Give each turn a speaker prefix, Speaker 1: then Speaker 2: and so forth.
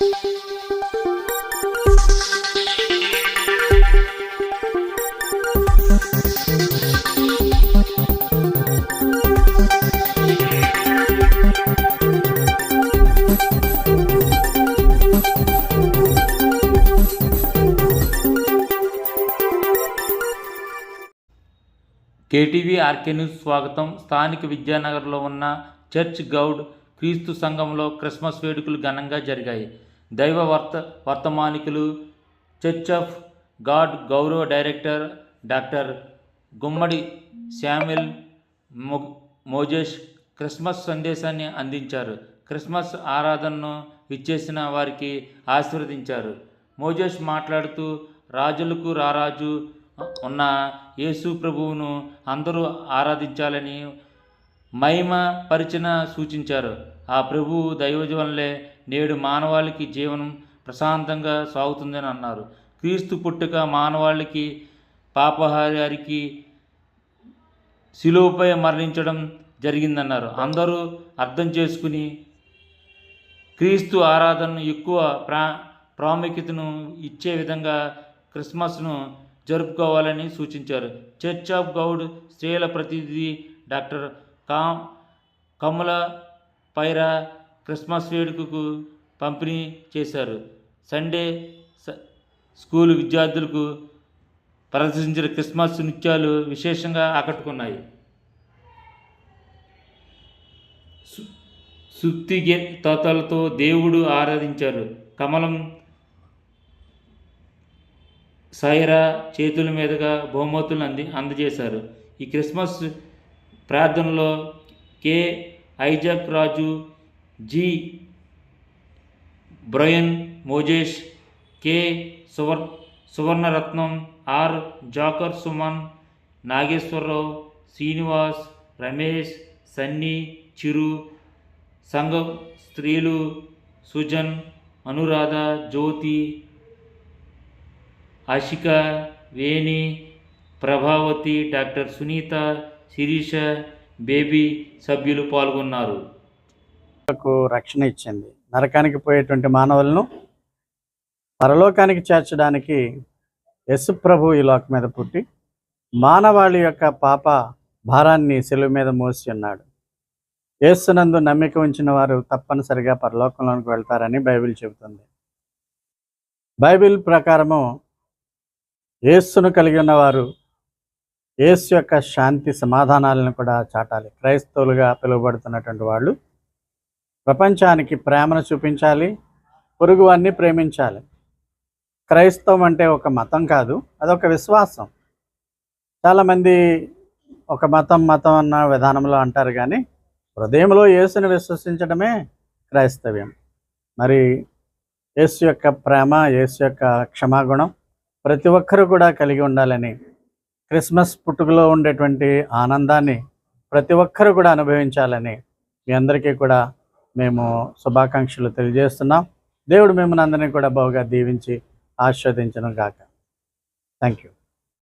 Speaker 1: KTV RK news స్వాగతం. స్థానిక విద్యానగర్లో ఉన్న చర్చ్ గౌడ్ క్రీస్తు సంఘంలో క్రిస్మస్ వేడుకలు ఘనంగా జరిగాయి. దైవ వర్త వర్తమానికులు చర్చ్ ఆఫ్ గాడ్ గౌరవ డైరెక్టర్ డాక్టర్ గుమ్మడి శామ్యుల్ మో మోజేష్ క్రిస్మస్ సందేశాన్ని అందించారు. క్రిస్మస్ ఆరాధనను విచ్చేసిన వారికి ఆశీర్వదించారు. మోజేష్ మాట్లాడుతూ రాజులకు రారాజు ఉన్న యేసు ప్రభువును అందరూ ఆరాధించాలని మహిమ పరిచిన సూచించారు. ఆ ప్రభువు దైవజ నేడు మానవాళికి జీవనం ప్రశాంతంగా సాగుతుందని అన్నారు. క్రీస్తు పుట్టుక మానవాళికి పాపహారికి శిలువపై మరణించడం జరిగిందన్నారు. అందరూ అర్థం చేసుకుని క్రీస్తు ఆరాధనను ఎక్కువ ప్రా ప్రాముఖ్యతను ఇచ్చే విధంగా క్రిస్మస్ను జరుపుకోవాలని సూచించారు. చర్చ్ ఆఫ్ గౌడ్ స్త్రీల ప్రతినిధి డాక్టర్ కామ్ కమల పైరా క్రిస్మస్ వేడుకకు పంపిణీ చేశారు. సండే స్కూల్ విద్యార్థులకు ప్రదర్శించిన క్రిస్మస్ నృత్యాలు విశేషంగా ఆకట్టుకున్నాయి. సుప్తి తోతలతో దేవుడు ఆరాధించారు. కమలం సైరా చేతుల మీదుగా బహుమతులను అంది అందజేశారు. ఈ క్రిస్మస్ ప్రార్థనలో K Isaac Raju G. Brian Mojesh K. Suvar Suvarnaratnam R. జాకర్ Suman Nageswararao Srinivas Ramesh Sunny చిరు సంఘ స్త్రీలు సుజన్ అనురాధ జ్యోతి ఆశిక వేణి ప్రభావతి డాక్టర్ సునీత శిరీష బేబీ సభ్యులు పాల్గొన్నారు.
Speaker 2: మనకు రక్షణ ఇచ్చింది. నరకానికి పోయేటువంటి మానవులను పరలోకానికి చేర్చడానికి యశు ప్రభు ఈ లోక మీద పుట్టి మానవాళి యొక్క పాప భారాన్ని సెలువు మీద మోసి ఉన్నాడు. యేసునందు నమ్మిక ఉంచిన వారు తప్పనిసరిగా పరలోకంలోనికి వెళ్తారని బైబిల్ చెబుతుంది. బైబిల్ ప్రకారము యేసును కలిగి ఉన్నవారు యేసు యొక్క శాంతి సమాధానాలను కూడా చాటాలి. క్రైస్తవులుగా పిలువబడుతున్నటువంటి వాళ్ళు ప్రపంచానికి ప్రేమను చూపించాలి పొరుగువాన్ని ప్రేమించాలి. క్రైస్తవం అంటే ఒక మతం కాదు అదొక విశ్వాసం. చాలామంది ఒక మతం మతం అన్న విధానంలో అంటారు కానీ హృదయంలో యేసుని విశ్వసించడమే క్రైస్తవ్యం. మరి యేసు యొక్క ప్రేమ యేసు యొక్క క్షమాగుణం ప్రతి ఒక్కరూ కూడా కలిగి ఉండాలని క్రిస్మస్ పుట్టుకలో ఉండేటువంటి ఆనందాన్ని ప్రతి ఒక్కరూ కూడా అనుభవించాలని మీ అందరికీ కూడా మేము శుభాకాంక్షలు తెలియజేస్తున్నాం. దేవుడు మిమ్మల్ని అందరినీ కూడా బాగా దీవించి ఆస్వాదించను గాక. Thank you